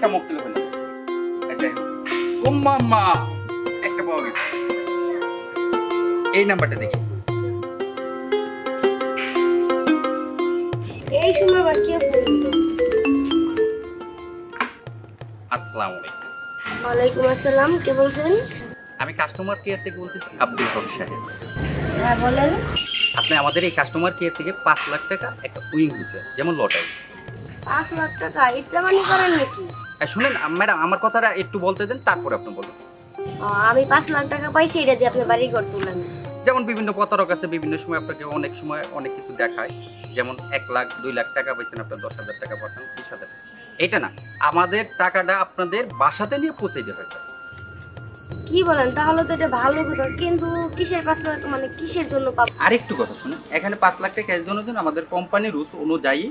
একটা মুখ তুলে একটা পাওয়া গেছে। এই নাম্বারটা দেখি। এই সময় আবার কে ফোন আসসালামু আলাইকুম। ওয়ালাইকুম আসসালাম কে বলছেন? আমি কাস্টমার কেয়ার থেকে বলতেছি আব্দুল হক সাহেব। হ্যাঁ বলেন। আপনি আমাদের এই কাস্টমার কেয়ার থেকে পাঁচ লাখ টাকা একটা উইং হয়েছে যেমন লটারি পাঁচ লাখ টাকা ইচ্ছামানি করেন নাকি? শুনেন ম্যাডাম আমার কথাটা একটু বলতে দেন তারপরে আপনি বলুন আমি পাঁচ লাখ টাকা পাইছি এটা দিয়ে আপনি বাড়ি ঘর তুলেন। যেমন বিভিন্ন প্রতারক আছে বিভিন্ন সময় আপনাকে অনেক সময় অনেক কিছু দেখায়। যেমন এক লাখ দুই লাখ টাকা পাইছেন আপনার দশ হাজার টাকা পাঠান বিশ হাজার। এটা না আমাদের টাকাটা আপনাদের বাসাতে নিয়ে পৌঁছে দেওয়া হয়েছে। কি বলেন তাহলে তো এটা ভালো কথা কিন্তু কিসের পাঁচ লাখ মানে কিসের জন্য পাবো? আরেকটু কথা শুনুন এখানে পাঁচ লাখ টাকা ক্যাশ দেওয়ার জন্য আমাদের কোম্পানির রুলস অনুযায়ী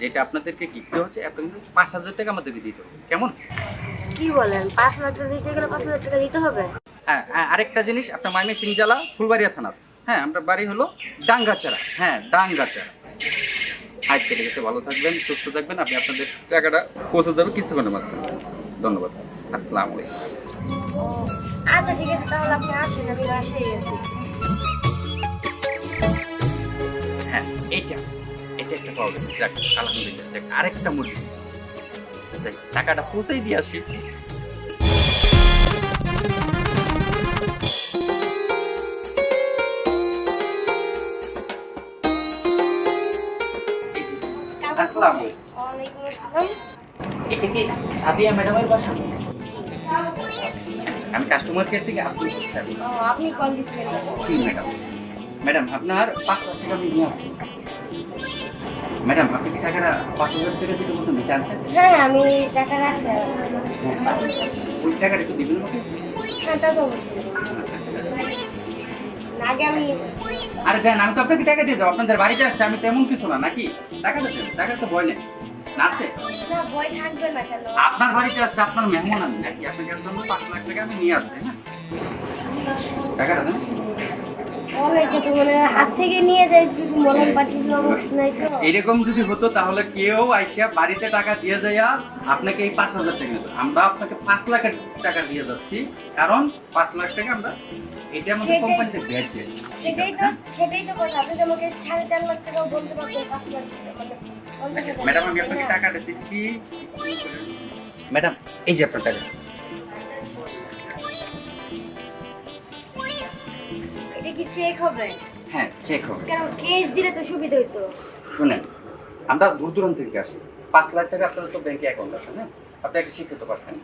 যেটা আপনাদেরকে কিনতে হচ্ছে আপনাদের পাঁচ হাজার টাকা আমাদেরকে দিতে হবে। কেমন? কি বলেন? পাঁচ লাখ টাকা দিতে গেলে পাঁচ হাজার টাকা দিতে হবে? হ্যাঁ হ্যাঁ, আরেকটা জিনিস আপনার মাইমে সিংজালা ফুলবাড়িয়া থানা। হ্যাঁ আমরা বাড়ি হলো ডাঙ্গাচারা হ্যাঁ ডাঙ্গাচারা আচ্ছা ঠিক আছে ভালো থাকবেন সুস্থ থাকবেন। আপনি আপনাদের টাকাটা পৌঁছে যাবে কিছুক্ষণের মাঝখানে। ধন্যবাদ। আসসালামু আলাইকুম। আচ্ছা ঠিক আছে তাহলে আপনি আসেন আমি বাসায় গেছি। হ্যাঁ এইটা। একটা পাওয়া গেছে যাক আলহামদুলিল্লাহ। যাক আরেকটা মুরগি। যাক টাকাটা পৌঁছেই দিয়ে আসি। আসসালামু আলাইকুম। আসসালাম এটা কি সাদিয়া ম্যাডামের বাসা? আমি কাস্টমার কেয়ার থেকে আব্দুল আপনি কল দিছিলেন। জি ম্যাডাম। ম্যাডাম আপনার পাঁচ লাখ টাকা আমি নিয়ে আসছি। ম্যাডাম আপনি কি টাকাটা পাঁচ হাজার টাকা দিতে বলছেন? আনছেন হ্যাঁ আমি টাকা। রাখছি ওই টাকাটা একটু দিবেন আমাকে? হ্যাঁ তা তো অবশ্যই। আগে আমি আরে দেন আমি তো আপনাকে টাকা দিয়ে দেবো। আপনাদের বাড়িতে আসছে আমি তেমন কিছু না নাকি? টাকাটা দেন টাকা তো ভয় নেই। আছে? আপনার বাড়িতে আসছে আপনার মেহমান আমি নাকি? আপনাকে জন্য পাঁচ লাখ টাকা আমি নিয়ে আসছি হ্যাঁ? টাকাটা দেন। তো হাত থেকে নিয়ে যায় কিছু মলম পাঠিয়ে দেওয়া অবস্থা নাই তো এরকম যদি হতো তাহলে কেউ আইসা বাড়িতে টাকা দিয়ে যাইয়া আপনাকে এই পাঁচ হাজার টাকা দিত। আমরা আপনাকে পাঁচ লাখ টাকা দিয়ে যাচ্ছি কারণ পাঁচ লাখ টাকা আমরা এটা আমাদের কোম্পানিতে ব্যাট দিয়ে। সেটাই তো সেটাই তো কথা। আপনি আমাকে সাড়ে চার লাখ টাকাও বলতে পারবেন পাঁচ লাখ টাকা মানে পঞ্চাশ হাজার ম্যাডাম আমি আপনাকে টাকাটা দিচ্ছি। ম্যাডাম এই যে আপনার টাকা। কি চেক হবে? হ্যাঁ চেক হবে। কেন কেস দিলে তো সুবিধা হইতো? শুনেন আমরা দূর দূরান্ত থেকে আসি। পাঁচ লাখ টাকা আপনার তো ব্যাংকে অ্যাকাউন্ট আছে না আপনি একটা শিক্ষিত পারছেন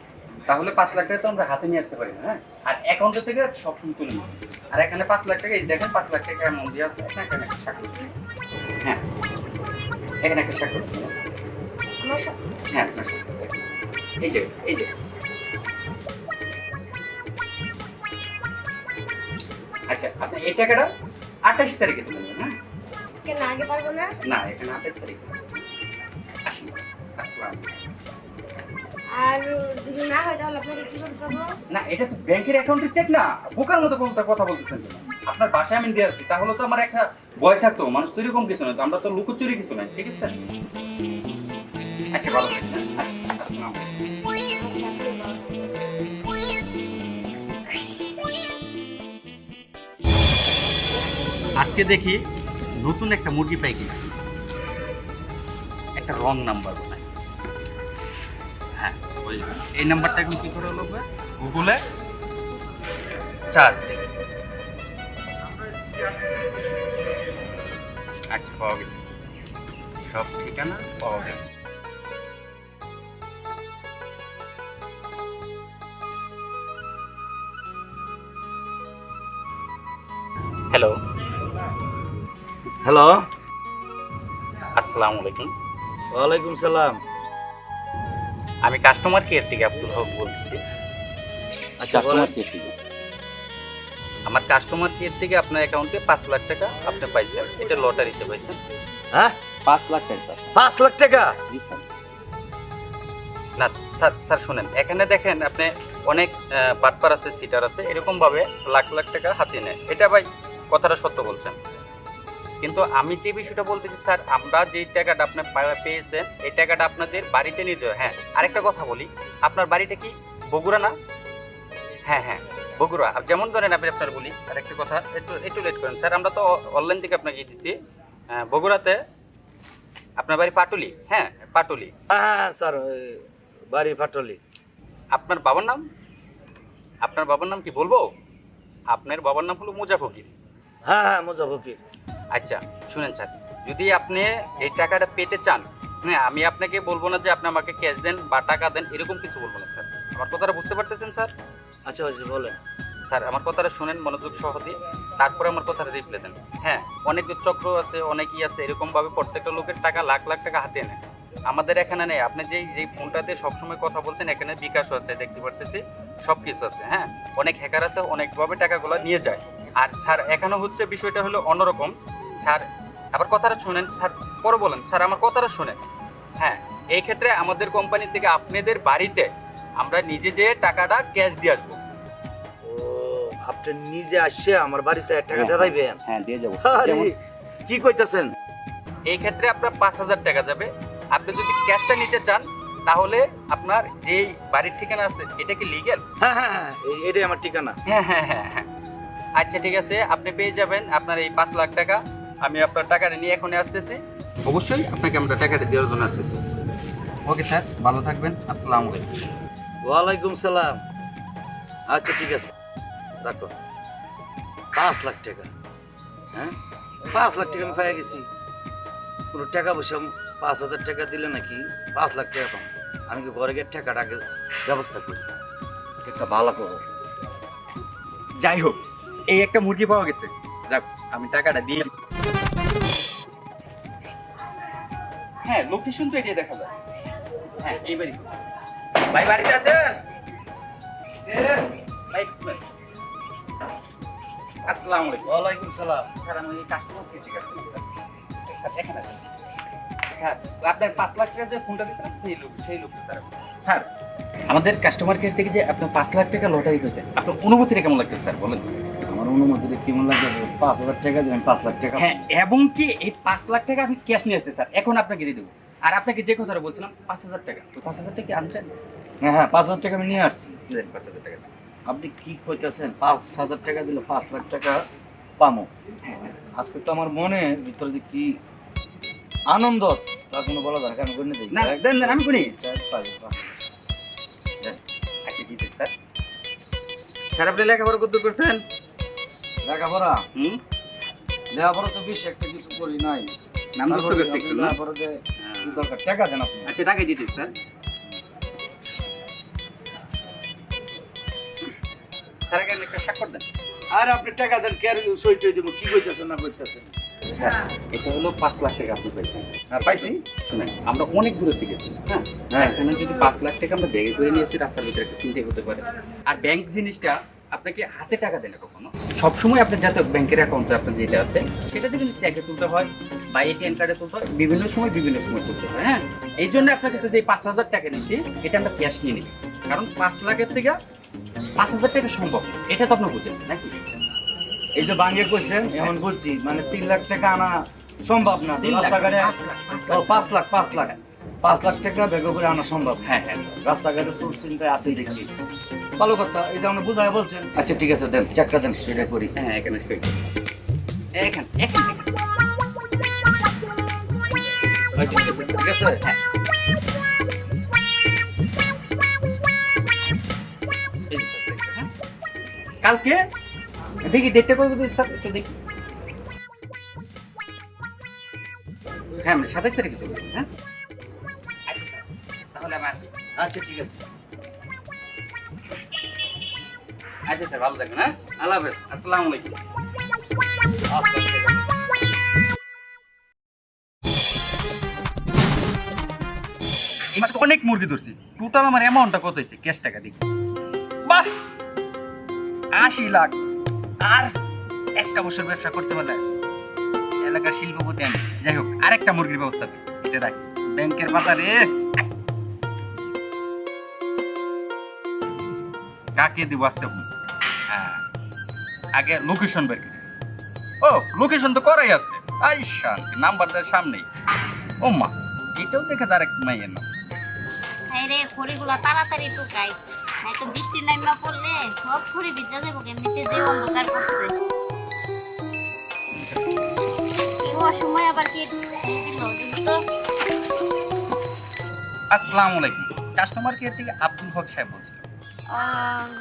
তাহলে পাঁচ লাখ টাকা তো আমরা হাতে নিয়ে আসতে পারি না হ্যাঁ? আর অ্যাকাউন্টের থেকে সব তুলে নিই আর এখানে পাঁচ লাখ টাকা এই দেখেন পাঁচ লাখ টাকা এমন দিয়ে আছে। এখানে এখানে একটা স্বাক্ষর হ্যাঁ। এখানে একটা স্বাক্ষর আমার হ্যাঁ আপনার এই যে এই যে। আচ্ছা আপনি এই টাকাটা আঠাশ তারিখে নেবেন হ্যাঁ? আগে পারব না? না এখানে আঠাশ তারিখে। আসুন আসসালাম আর যদি না হয় তাহলে আপনাকে কি করতে পারব? না এটা তো ব্যাংকের অ্যাকাউন্টের চেক না বোকার মতো কোনো কথা বলতেছেন। কেন? আপনার বাসায় আমি দিয়ে আসছি তাহলে তো আমার একটা ভয় থাকতো মানুষ তো এরকম কিছু না আমরা তো লুকোচুরি কিছু নাই ঠিক আছে? আচ্ছা ভালো থাকবেন আজকে দেখি নতুন একটা মুরগি পাই গেছি একটা রং নাম্বার হ্যাঁ এই নাম্বারটা এখন কি করে হলো গুগলে চার্জ দেবে। আচ্ছা পাওয়া গেছে। সব ঠিকানা পাওয়া গেছে। হ্যালো। আসসালামু আলাইকুম। ওয়ালাইকুম সালাম। আমি কাস্টমার কেয়ার থেকে আব্দুল হক বলতেছি। আচ্ছা কাস্টমার কেয়ার থেকে। আমার কাস্টমার কেয়ার থেকে আপনার অ্যাকাউন্টে পাঁচ লাখ টাকা আপনি পাইছেন। এটা লটারিতে পাইছেন। হ্যাঁ? পাঁচ লাখ টাকা স্যার। পাঁচ লাখ টাকা? না স্যার স্যার শুনেন। এখানে দেখেন আপনি অনেক বাটপার আছে সিটার আছে এরকম ভাবে লাখ লাখ টাকা হাতে নেয়। এটা ভাই কথাটা সত্য বলছেন। কিন্তু আমি যে বিষয়টা বলতেছি স্যার আমরা যে টাকাটা আপনি পেয়েছেন এই টাকাটা আপনাদের বাড়িতে নিতে হবে হ্যাঁ আরেকটা কথা বলি আপনার বাড়িটা কি বগুড়া না? হ্যাঁ হ্যাঁ বগুড়া। যেমন ধরেন আপনি আপনার বলি আর একটা কথা একটু একটু লেট করেন স্যার আমরা তো অনলাইন থেকে আপনাকে দিচ্ছি হ্যাঁ, বগুড়াতে আপনার বাড়ি পাটুলি হ্যাঁ পাটুলি। হ্যাঁ হ্যাঁ স্যার বাড়ি পাটুলি। আপনার বাবার নাম? আপনার বাবার নাম কি বলব? আপনার বাবার নাম হলো মুজা ফকির। হ্যাঁ হ্যাঁ মোজা ফকির। আচ্ছা শুনেন স্যার যদি আপনি এই টাকাটা পেতে চান হ্যাঁ আমি আপনাকে বলব না যে আপনি আমাকে ক্যাশ দেন বা টাকা দেন এরকম কিছু বলব না স্যার। আমার কথাটা বুঝতে পারতেছেন স্যার? আচ্ছা আচ্ছা বলেন। স্যার আমার কথাটা শুনেন মনোযোগ সহ দিয়ে তারপরে আমার কথাটা রিপ্লাই দেন। হ্যাঁ অনেক চক্র আছে অনেকই আছে এরকমভাবে প্রত্যেকটা লোকের টাকা লাখ লাখ টাকা হাতে নেয়। আমাদের এখানে নেই। আপনি যেই যেই ফোনটাতে সবসময় কথা বলছেন এখানে বিকাশও আছে দেখতে পারতেছি। সব কিছু আছে হ্যাঁ? অনেক হ্যাকার আছে অনেকভাবে টাকাগুলো নিয়ে যায়। আর স্যার এখানে হচ্ছে বিষয়টা হলো অন্যরকম। স্যার আবার কথাটা শুনেন। স্যার পরে বলেন। স্যার আমার কথাটা শুনেন। হ্যাঁ এই ক্ষেত্রে আমাদের কোম্পানি থেকে আপনাদের বাড়িতে আমরা নিজে যেয়ে টাকাটা ক্যাশ দিয়ে আসব। ও আপনি নিজে আসছে আমার বাড়িতে এক টাকা দিয়ে দিবেন? হ্যাঁ দিয়ে যাব। আরে, কি কইতাছেন? এই ক্ষেত্রে আপনার পাঁচ হাজার টাকা যাবে। আপনি যদি ক্যাশটা নিতে চান তাহলে আপনার যেই বাড়ির ঠিকানা আছে এটা কি লিগেল হ্যাঁ হ্যাঁ হ্যাঁ এই- এটাই আমার ঠিকানা। হ্যাঁ হ্যাঁ হ্যাঁ হ্যাঁ। আচ্ছা ঠিক আছে। আপনি পেয়ে যাবেন আপনার এই পাঁচ লাখ টাকা। আমি আপনার টাকাটা নিয়ে এখনই আসতেছি। অবশ্যই আপনাকে আমরা টাকাটা দেওয়ার জন্য আসতেছি। ওকে স্যার ভালো থাকবেন। আসসালামু আলাইকুম। ওয়ালাইকুম সালাম। আচ্ছা ঠিক আছে। রাখো। পাঁচ লাখ টাকা। হ্যাঁ? পাঁচ লাখ টাকা আমি পাই গেছি। কোনো টাকা পয়সা পাঁচ হাজার টাকা দিলে নাকি পাঁচ লাখ টাকা পাবো। আমি কি ঘরে গিয়ে টাকাটা আগে ব্যবস্থা করি? একটা ভালো করব যাই হোক এই একটা মুরগি পাওয়া গেছে। যাক আমি টাকাটা দিয়ে হ্যাঁ লোকেশন তো এটাই দেখা যায়। হ্যাঁ এই বাড়ি ভাই বাড়িতে আছেন? ভাই আসসালামু আলাইকুম। ওয়ালাইকুম সালাম। স্যার আমি কাস্টমার কে ঠিক আছে স্যার এখানে স্যার আপনার পাঁচ লাখ টাকা যে ফোনটা দিয়েছিলাম সেই লোক সেই লোক স্যার। স্যার আমাদের কাস্টমার কেয়ার থেকে যে আপনার পাঁচ লাখ টাকা লটারি পেয়েছে আপনার অনুভূতিটা কেমন লাগছে স্যার বলেন। আমার অনুমতিটা কেমন লাগবে পাঁচ হাজার টাকা দিলেন পাঁচ লাখ টাকা। হ্যাঁ এবং কি এই পাঁচ লাখ টাকা আমি ক্যাশ নিয়ে আসছি স্যার? এখন আপনাকে দিয়ে দেবো। আর আপনাকে যে কথাটা বলছিলাম পাঁচ হাজার টাকা। তো পাঁচ হাজার টাকা আনছেন? হ্যাঁ হ্যাঁ পাঁচ হাজার টাকা আমি নিয়ে আসছি। পাঁচ হাজার টাকা আপনি কি কইতেছেন? পাঁচ হাজার টাকা দিলে পাঁচ লাখ টাকা পামো। আজকে তো আমার মনে ভিতরে যে কি আনন্দ তা কোনো বলা দরকার আমি করে দিই। না দেন দেন আমি করি। আচ্ছা স্যার। স্যার আপনি লেখাপড়া কত করছেন? লেখাপড়া? হুম? লেখাপড়া তো বেশি একটা কিছু করি নাই। নাম যুক্ত তারপরে একটু না? লেখাপড়াতে কি দরকার টাকা দেন আপনি। আচ্ছা টাকাই দিতে স্যার। স্যার আগে একটা স্বাক্ষর দেন। আর আপনি টাকা দেন কে সই টই দেবো? কি কইতেছেন না কইতেছেন? স্যার এটা হলো পাঁচ লাখ টাকা আপনি পাইছেন। হ্যাঁ পাইছি। শুনেন আমরা অনেক দূরে থেকে গেছি হ্যাঁ? হ্যাঁ। এখানে যদি পাঁচ লাখ টাকা আমরা ব্যাগে করে নিয়ে এসে রাস্তার ভিতরে একটা চিন্তাই হতে পারে। আর ব্যাংক জিনিসটা আপনাকে হাতে টাকা দেয় না কখনো? সবসময় আপনার যাতে ব্যাংকের অ্যাকাউন্টে আপনার যেটা আছে সেটা থেকে চেকে তুলতে হয় বা এটিএম কার্ডে তুলতে হয় বিভিন্ন সময় বিভিন্ন সময় তুলতে হয় হ্যাঁ? এই জন্য আপনার কাছে যে পাঁচ হাজার টাকা নিচ্ছি এটা আমরা ক্যাশ নিয়ে নিচ্ছি কারণ পাঁচ লাখের থেকে পাঁচ হাজার টাকা সম্ভব এটা তো আপনার বুঝেন নাকি? এই যে বাঙ্গে কইছেন এমন বলছি মানে তিন লাখ টাকা আনা সম্ভব না তিন লাখ, রাস্তাঘাটে পাঁচ লাখ, পাঁচ লাখ। পাঁচ লাখ টাকা বেগে করে আনা সম্ভব। হ্যাঁ হ্যাঁ স্যার। রাস্তাঘাটে সোর্স চিন্তায় আছে দেখি। ভালো কথা এই যে আপনি বুঝায় বলছেন। আচ্ছা ঠিক আছে দেন চেকটা দেন সেটা করি। হ্যাঁ এখানে সই এখানে আচ্ছা, ঠিক আছে, হ্যাঁ। হ্যাঁ? কালকে? দেখি ডেটটা কবে স্যার একটু দেখি। হ্যাঁ মানে সাতাইশ তারিখে চলবে হ্যাঁ। আচ্ছা ঠিক আছে। আচ্ছা স্যার, ভালো থাকবেন হ্যাঁ? আল্লাহ হাফেজ, আসসালামু আলাইকুম। অনেক মুরগি ধরছি। টোটাল আমার অ্যামাউন্টটা কত হয়েছে? ক্যাশ টাকা দেখি। বাহ! আশি লাখ। আর একটা বছর ব্যবসা করতে পারলে এলাকার শিল্পপতি আমি। যাই হোক, আরেকটা মুরগির ব্যবস্থা এটা রাখি। ব্যাংকের পাতা রে। কাকে দিব আসতে হবে হ্যাঁ। আগে লোকেশন বের করি। ও লোকেশন তো করাই আছে। আই শান্তি নাম্বারটার সামনেই। ও মা এটাও দেখে তার এক মাইয়ের না। রে খড়িগুলো তাড়াতাড়ি টুকাই নাই তো বৃষ্টি নাইমা পড়লে সব খড়ি ভিজা যাব এমনিতে যে অন্ধকার করছে। কি আবার কি দিল দেখি তো। আসসালামু আলাইকুম। কাস্টমার কেয়ার থেকে আব্দুল হক সাহেব আহ,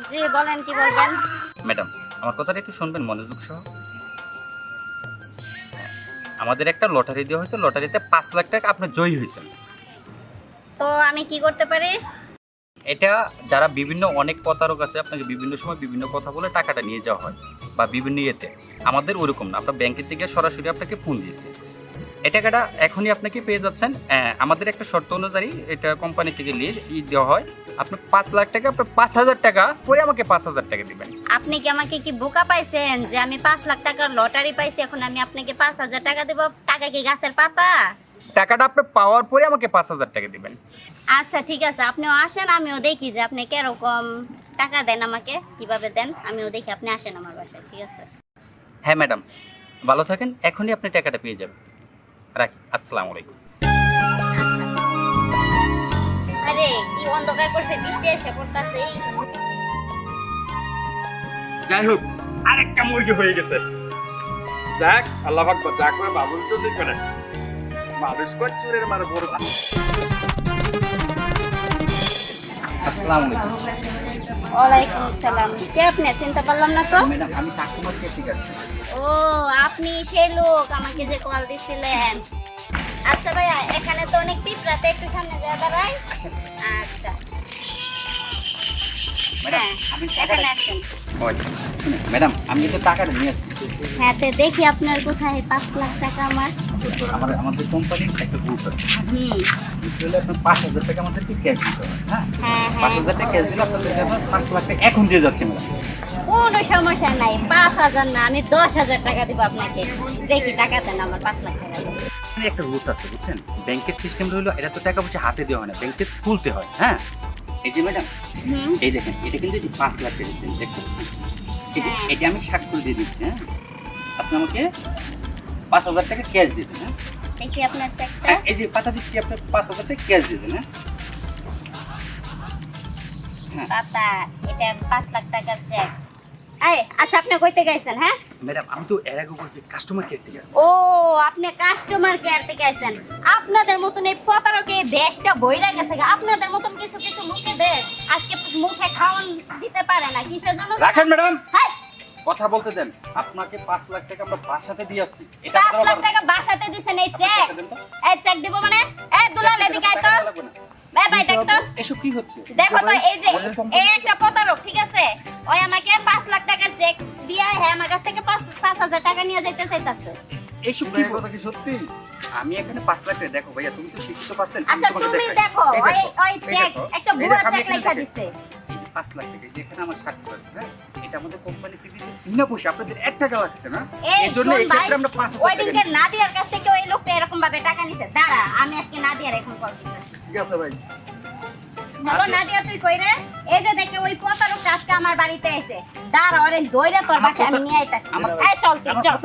জি বলেন কি বলবেন? ম্যাডাম আমার কথাটা একটু শুনবেন মনোযোগ সহ। আমাদের একটা লটারি দেওয়া হয়েছে লটারিতে পাঁচ লাখ টাকা আপনি জয়ী হয়েছেন তো আমি কি করতে পারি? এটা যারা বিভিন্ন অনেক প্রতারক আছে আপনাকে বিভিন্ন সময় বিভিন্ন কথা বলে টাকাটা নিয়ে যাওয়া হয় বা বিভিন্ন ইয়েতে। আমাদের ওরকম না আপনার ব্যাংকের থেকে সরাসরি আপনাকে ফোন দিয়েছে। এই টাকাটা এখনই আপনাকে পেয়ে যাচ্ছেন। আমাদের একটা শর্ত অনুযায়ী এটা কোম্পানি থেকে নিয়ে ই দেওয়া হয়। আপনার পাঁচ লাখ টাকা আপনার পাঁচ হাজার টাকা পরে আমাকে পাঁচ হাজার টাকা দিবেন। আপনি কি আমাকে কি বোকা পাইছেন যে আমি পাঁচ লাখ টাকার লটারি পাইছি এখন আমি আপনাকে পাঁচ হাজার টাকা দেবো? টাকা কি গাছের পাতা? টাকাটা আপনি পাওয়ার পরে আমাকে পাঁচ হাজার টাকা দিবেন। আচ্ছা ঠিক আছে। আপনিও আসেন আমিও দেখি যে আপনি কীরকম টাকা দেন আমাকে কীভাবে দেন আমিও দেখি। আপনি আসেন আমার বাসায় ঠিক আছে? হ্যাঁ ম্যাডাম। ভালো থাকেন এখনই আপনি টাকাটা পেয়ে যাবেন। রাখি আসসালামু আলাইকুম। কি অন্ধকার করছে বৃষ্টি এসে পড়তাছে যাই হোক আরেকটা মুরগি হয়ে গেছে। যাক আল্লাহ পাক যা করে মানুষ কয় চুরের মারে বড় আসসালামু আলাইকুম। ওয়ালাইকুম আসসালাম। কে আপনি? চিনতে পারলাম না তো? ম্যাডাম আমি কাস্টমার কেয়ার থেকে আসছি ও আপনি সেই লোক আমাকে যে কল দিছিলেন। আচ্ছা ভাইয়া এখানে তো অনেক পিঁপড়াতে একটু সামনে যায় দাঁড়াই আচ্ছা। হ্যাঁ আচ্ছা, ম্যাডাম আমি কিন্তু টাকাটা নিয়ে আসছি। হ্যাঁ দেখি আপনার কোথায় পাঁচ লাখ টাকা আমার। আমার আমাদের কোম্পানির একটা গ্রুপ আছে হলে আপনার পাঁচ হাজার টাকা আমাদেরকে ক্যাশ দিতে হবে হ্যাঁ? হ্যাঁ পাঁচ হ্যাঁ হাজার টাকা ক্যাশ দিলে আপনাদেরকে আমরা পাঁচ লাখ টাকা এখন দিয়ে যাচ্ছি কোনো সমস্যা নাই পাঁচ হাজার না আমি দশ হাজার টাকা দিব আপনাকে। দেখি টাকা দেন আমার পাঁচ লাখ টাকা। একটা রুলস আছে বুঝছেন? ব্যাংকের সিস্টেম রইল এটা তো টাকা পয়সা হাতে দেওয়া হয় না ব্যাংকে তুলতে হয় হ্যাঁ? এই যে ম্যাডাম এই দেখেন এটা কিন্তু যে পাঁচ লাখ টাকা দিচ্ছেন দেখছেন? এই যে হ্যাঁ। এটা আমি স্বাক্ষর দিয়ে দিচ্ছি হ্যাঁ? আপনি আমাকে পাঁচ হাজার টাকা ক্যাশ দিবেন হ্যাঁ? দেখি আপনার চেকটা এই যে পাতা দিচ্ছি আপনি পাঁচ হাজার টাকা ক্যাশ দিবেন হ্যাঁ। পাতা এটা পাঁচ লাখ টাকার চেক এই আচ্ছা আপনি কইতে গেছেন হ্যাঁ? ম্যাডাম আমি তো এর আগে বলছি কাস্টমার কেয়ার থেকে আসছি। ও আপনি কাস্টমার কেয়ার থেকে আপনাদের মতন এই প্রতারকে দেশটা বইরা গেছে আপনাদের মতন কিছু কিছু মুখে দে। আজকে মুখে খাওয়ান দিতে পারে না কিসের জন্য? রাখেন ম্যাডাম। হাই, কথা বলতে দেন। আপনাকে পাঁচ লাখ টাকা আমরা বাসাতে দিয়ে আসছি। এটা পাঁচ লাখ টাকা বাসাতে দিছেন এই চেক। এই চেক দিব মানে? এই দুলাল এদিকে আয় তো। ভাই ভাই দেখ তো। এসব কি হচ্ছে? দেখো তো এই যে এই একটা প্রতারক ঠিক আছে? ওই আমাকে পাঁচ লাখ টাকার চেক দিয়া হ্যাঁ আমার কাছ থেকে পাঁচ পাঁচ হাজার টাকা নিয়ে যাইতে চাইতাছে। এইসব কি কথা কি সত্যি? আমি এখানে পাঁচ লাখ টাকা দেখো ভাইয়া তুমি তো পারছেন আচ্ছা তুমি দেখো ওই ওই চেক একটা ভুয়া চেক লেখা দিছে। পাঁচ লাখ টাকা যেখানে আমার স্বাক্ষর আছে হ্যাঁ? এটা আমাদের কোম্পানি থেকে যে বিনা পয়সা আপনাদের এক টাকা লাগছে না। এই জন্য এই ক্ষেত্রে আমরা পাঁচ হাজার টাকা নিচ্ছি। নাদিয়ার কাছ থেকে ওই লোকটা এরকম ভাবে টাকা নিছে। দাঁড়া আমি আজকে নাদিয়ার এখন কল দিতেছি ঠিক আছে ভাই। হ্যালো নাদিয়া। তুই কই রে? এই যে দেখে ওই প্রতারকটা আজকে আমার বাড়িতে এসে দাঁড়া ওরে দইরা তোর বাসায় আমি নিয়ে আইতাছি। এই চল তুই চল।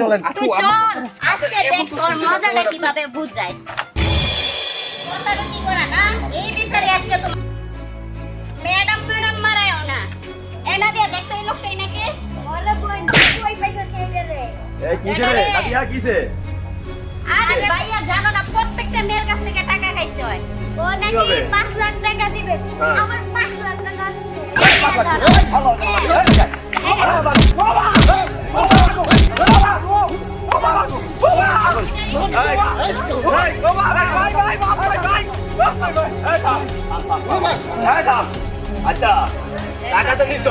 চলেন। তুই চল আজকে দেখ তোর মজাটা কীভাবে বুঝাই প্রতারকি করা না? এই বিচারে আজকে তো ম্যাডাম ম্যাডাম মারায়ও না এ নাদিয়া দেখ তো এই লোকটাই নাকি ওরে বোন কই পাইছো সেই রে এই কিসে রে কাটিয়া কিসে আরে ভাইয়া জানো না প্রত্যেকটা মেয়ের কাছ থেকে টাকা খাইছে হয় ও নাকি হবে? পাঁচ লাখ টাকা দিবে হ্যাঁ। আমার পাঁচ লাখ টাকা আসছে এই ধরো। আচ্ছা টাকা তো নিছস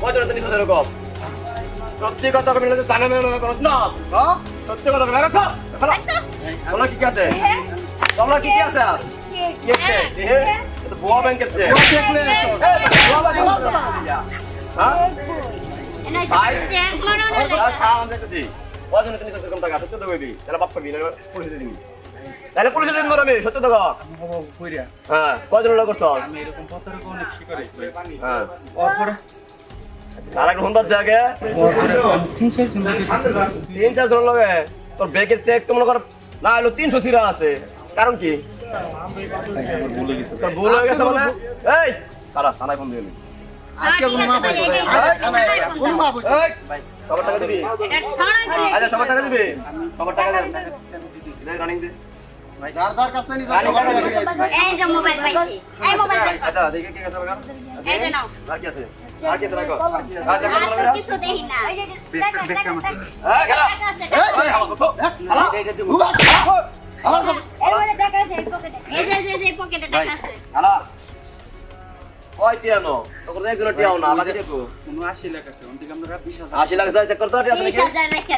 কত তো নিছস এরকম সত্যি কথা বলে তো জানা না করছ না সত্যি কথা বলে রাখো তোমরা কি কি আছে? তোমরা কি কি আছে কি আছে? এ তো বুয়া ব্যাংকের চেক। হ্যাঁ? এনে চেক মারো না আর খাওয়া আমি দেখতেছি কজন তুমি সত্যি কম টাকা? সত্যি তো কইবি তাহলে বাপ নাহলে পুলিশে দিবি। তাহলে পুলিশে দিন ধর আমি সত্যি কইরা। হ্যাঁ কজন লোক করছ? আমি এরকম প্রতারক অনেক শিকার হ্যাঁ আর জায়গা তিন চার জন তোর ব্যাগের চেক তো মনে কর না হলো তিনশো সিরা আছে। কারণ কি? তোর ভুল হয়ে গেছে মানে এই সারা থানায় ফোন দিয়ে সবার টাকা দিবি? আচ্ছা সবার টাকা দিবি। সবার টাকা দে দে। রানিং দে রানিং টাকা দিবি এই যে মোবাইল পাইছি এই মোবাইল আচ্ছা দেখে কি আছে বাগা এই যে নাও আর কি আছে আর কি আছে রাখো আচ্ছা আর কত তো লাগবে কিছু দেখি না যে হ্যাঁ আছে। এই হালা কত হালা পকেটে এই যে যে যে পকেটে টাকা আছে হালা কয় টিয়ানো তোর এগুলো টিয়াও না দেখো কোনো আশি লাখ আছে ওন থেকে আমরা লাখ যায় চেক করতে রেখে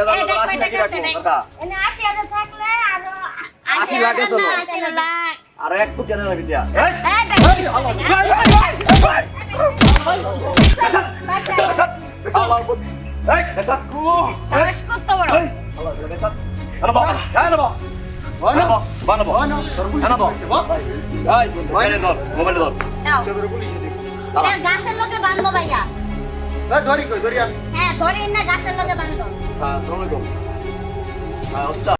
দাও না লাখ রাখো কাকা এনে থাকলে আরও লাখ আছে লাখ আর এক কোটি জানা লাগি টিয়া এই দেখ, আমার বুদ্ধি এই এসা কু সাহস কত বড় এই আল্লাহ দেখা আনা বাবা হ্যাঁ না বাবা বানা বানা বাবা আনা বাবা এই মোবাইল ধর মোবাইল ধর। দাও গাছের ভাইয়া। ধরি কই ধরি হ্যাঁ ধরি না গাছের লগে বান্ধো হ্যাঁ আসসালামু আলাইকুম হ্যাঁ আচ্ছা